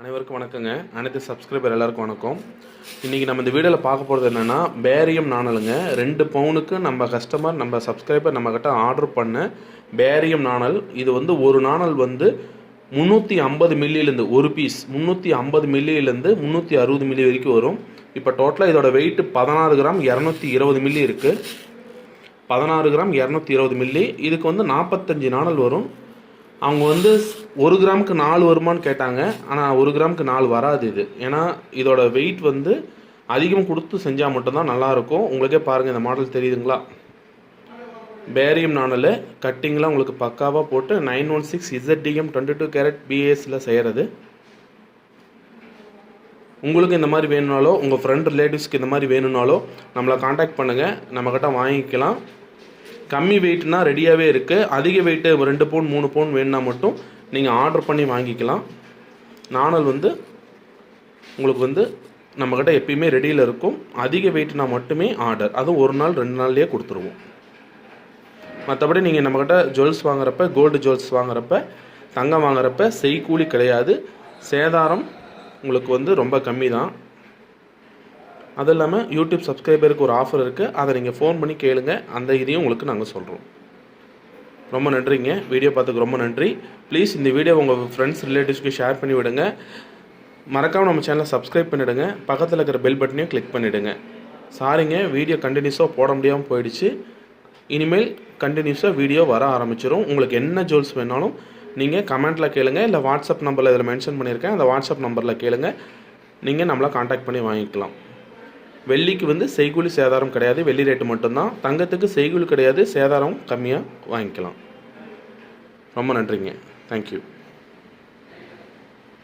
அனைவருக்கும் வணக்கங்க. அனைத்து சப்ஸ்கிரைபர் எல்லாருக்கும் வணக்கம். இன்றைக்கி நம்ம இந்த வீடியோவில் பார்க்க போகிறது என்னென்னா பேரியம் நாணலுங்க. ரெண்டு பவுனுக்கு நம்ம கஸ்டமர் நம்ம சப்ஸ்கிரைபர் நம்மக்கிட்ட ஆர்டர் பண்ண பேரியம் நாணல். இது வந்து ஒரு நாணல் வந்து முந்நூற்றி ஐம்பது மில்லியிலேருந்து ஒரு பீஸ் முந்நூற்றி ஐம்பது மில்லியிலேருந்து முந்நூற்றி அறுபது மில்லி வரைக்கும் வரும். இப்போ டோட்டலாக இதோட வெயிட்டு பதினாறு கிராம் இரநூத்தி இருபது மில்லி இருக்குது பதினாறு கிராம் இரநூத்தி இருபது மில்லி இதுக்கு வந்து நாற்பத்தஞ்சு நாணல் வரும். அவங்க வந்து ஒரு கிராமுக்கு நாலு வருமான்னு கேட்டாங்க. ஆனால் ஒரு கிராமுக்கு நாலு வராது இது. ஏன்னா இதோட வெயிட் வந்து அதிகம் கொடுத்து செஞ்சால் மட்டும்தான் நல்லாயிருக்கும். உங்களுக்கே பாருங்கள் இந்த மாடல் தெரியுதுங்களா? பேரியம் நாணல் கட்டிங்லாம் உங்களுக்கு பக்காவாக போட்டு nine one six ZTM twenty two carat பிஏஸில் செய்கிறது உங்களுக்கு இந்த மாதிரி வேணும்னாலோ உங்கள் ஃப்ரெண்ட் ரிலேட்டிவ்ஸ்க்கு இந்த மாதிரி வேணும்னாலோ நம்மளை காண்டாக்ட் பண்ணுங்கள் நம்மக்கிட்ட வாங்கிக்கலாம். கம்மி வெயிட்னா ரெடியாகவே இருக்குது அதிக வெயிட்டு ரெண்டு பவுன் மூணு பவுன் வேணுன்னா மட்டும் நீங்கள் ஆர்டர் பண்ணி வாங்கிக்கலாம். நாணல் வந்து உங்களுக்கு வந்து நம்மக்கிட்ட எப்பயுமே ரெடியில் இருக்கும். அதிக வெயிட்னா மட்டுமே ஆர்டர். அதுவும் ஒரு நாள் ரெண்டு நாள்லேயே கொடுத்துருவோம். மற்றபடி நீங்கள் நம்மக்கிட்ட ஜுவல்ஸ் வாங்குறப்ப கோல்டு ஜுவல்ஸ் வாங்குறப்ப தங்கம் வாங்குறப்ப செய்கூலி கிடையாது. சேதாரம் உங்களுக்கு வந்து ரொம்ப கம்மி தான் அது இல்லாமல் யூடியூப் சப்ஸ்கிரைபருக்கு ஒரு ஆஃபர் இருக்குது அதை நீங்கள் ஃபோன் பண்ணி கேளுங்க. அந்த இதையும் உங்களுக்கு நாங்கள் சொல்கிறோம் ரொம்ப நன்றிங்க. வீடியோ பார்த்துக்கு ரொம்ப நன்றி. ப்ளீஸ் இந்த வீடியோ உங்கள் ஃப்ரெண்ட்ஸ் ரிலேட்டிவ்ஸ்க்கு ஷேர் பண்ணி விடுங்க. மறக்காமல் நம்ம சேனலை சப்ஸ்கிரைப் பண்ணிவிடுங்க பக்கத்தில் இருக்கிற பெல் பட்டனையும் கிளிக் பண்ணிவிடுங்க சாரிங்க வீடியோ கண்டினியூஸாக போட முடியாமல் போயிடுச்சு. இனிமேல் கண்டினியூஸாக வீடியோ வர ஆரம்பிச்சிடும் உங்களுக்கு என்ன ஜுவல்ஸ் வேணாலும் நீங்கள் கமெண்ட்டில் கேளுங்க. இல்லை வாட்ஸ்அப் நம்பரில் இதில் மென்ஷன் பண்ணியிருக்கேன். அந்த வாட்ஸ்அப் நம்பரில் கேளுங்க. நீங்கள் நம்மளை காண்டாக்ட் பண்ணி வாங்கிக்கலாம். வெள்ளிக்கு வந்து செய்கூலி சேதாரம் கிடையாது வெள்ளி ரேட்டு மட்டும்தான். தங்கத்துக்கு செய்கூலி கிடையாது சேதாரம் கம்மியாக வாங்கிக்கலாம். ரொம்ப நன்றிங்க. தேங்க்யூ